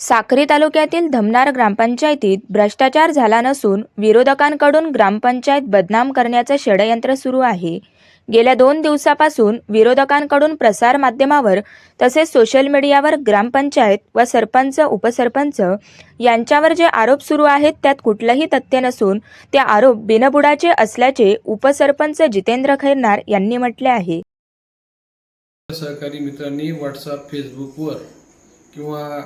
साक्री तालुक्यातील धमनार ग्रामपंचायतीत भ्रष्टाचार झाला नसून विरोधकांकडून ग्रामपंचायत बदनाम करण्याचं षडयंत्र सुरू आहे. गेल्या दोन दिवसापासून विरोधकांकडून प्रसारमाध्यमावर तसेच सोशल मीडियावर ग्रामपंचायत व सरपंच उपसरपंच यांच्यावर जे आरोप सुरू आहेत त्यात कुठलंही तथ्य नसून ते आरोप बिनबुडाचे असल्याचे उपसरपंच जितेंद्र खैरनार यांनी म्हटले आहे. सहकारी मित्रांनी व्हॉट्सअप फेसबुकवर किंवा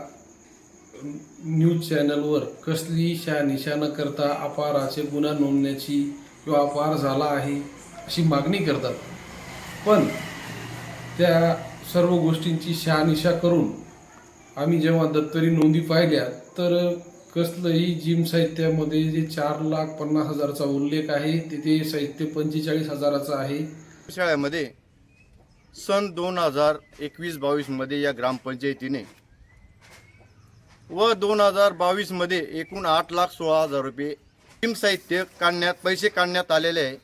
न्यूज चॅनलवर कसली शहानिशा न करता अपाराचे गुन्हा नोंदण्याची किंवा अपार झाला आहे अशी मागणी करतात. पण त्या सर्व गोष्टींची शहानिशा करून आम्ही जेव्हा दप्तरी नोंदी पाहिल्या तर कसलंही जिम साहित्यामध्ये जे चार लाख पन्नास हजारचा उल्लेख आहे तिथे साहित्य पंचेचाळीस हजाराचं आहे. शाळेमध्ये सन दोन हजार एकवीस बावीसमध्ये या ग्रामपंचायतीने व दोन हजार बावीसमध्ये एकूण आठ लाख सोळा हजार रुपये जिम साहित्य काढण्यात पैसे काढण्यात आलेले आहे.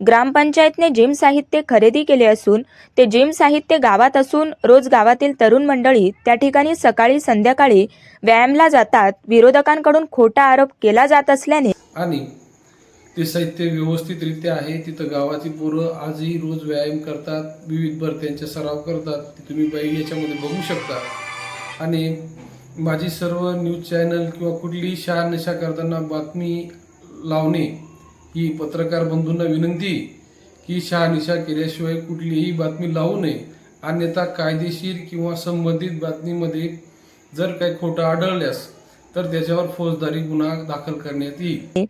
ग्रामपंचायतने जिम साहित्य खरेदी केले असून ते जिम साहित्य गावात असून रोज गावातील तरुण मंडळी त्या ठिकाणी सकाळी संध्याकाळी व्यायामला जातात. विरोधकांकडून खोटा आरोप केला जात असल्याने आणि ते साहित्य व्यवस्थितरित्या आहे तिथं गावाची पोरं आजही रोज व्यायाम करतात विविध भरत्यांचे सराव करतात. तुम्ही बाई याच्यामध्ये बघू शकता. आणि माझी सर्व न्यूज चॅनल किंवा कुठलीही शहानिशा करताना बातमी लावणे ही पत्रकार बंधूंना विनंती की शहानिशा केल्याशिवाय कुठलीही बातमी लावू नये. अन्यथा कायदेशीर किंवा संबंधित बातमीमध्ये जर काही खोटं आढळल्यास तर त्याच्यावर फौजदारी गुन्हा दाखल करण्यात येईल.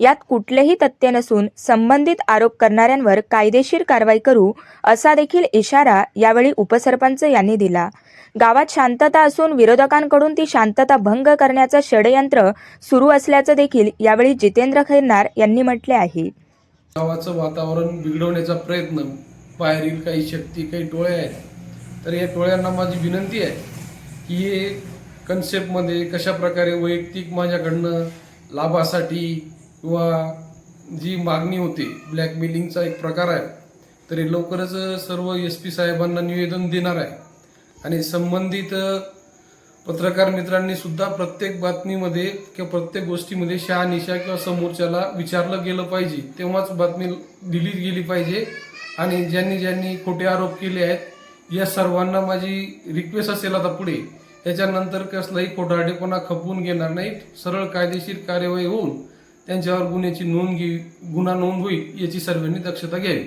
यात कुठलेही तथ्य नसून संबंधित आरोप करणाऱ्यांवर कायदेशीर कारवाई करू असा देखील इशारा यावेळी उपसरपंच यांनी दिला. गावात शांतता असून विरोधकांकडून ती शांतता भंग करण्याचं षडयंत्र सुरू असल्याचं देखील यावेळी जितेंद्र खैरनार यांनी म्हटले आहे. गावाचं वातावरण बिघडवण्याचा प्रयत्न बाहेरील काही शक्ती काही टोळ्या आहेत. तर या टोळ्यांना माझी विनंती आहे की हे कन्सेप्टमध्ये कशा प्रकारे वैयक्तिक माझ्याकडनं लाभासाठी किंवा जी मागणी होते ब्लॅकमेलिंगचा एक प्रकार आहे तरी लवकरच सर्व एस पी साहेबांना निवेदन देणार आहे. आणि संबंधित पत्रकार मित्रांनी सुद्धा प्रत्येक बातमीमध्ये किंवा प्रत्येक गोष्टीमध्ये शहानिशा किंवा समोरच्याला विचारलं गेलं पाहिजे तेव्हाच बातमी दिली गेली पाहिजे. आणि ज्यांनी ज्यांनी खोटे आरोप केले आहेत या सर्वांना माझी रिक्वेस्ट असेल आता पुढे त्याच्यानंतर कसलाही खोटारडेपणा खपवून घेणार नाहीत. सरळ कायदेशीर कार्यवाही होऊन त्यांच्यावर गुन्ह्याची नोंद घे गुन्हा नोंद होईल याची सर्वांनी दक्षता घ्यावी.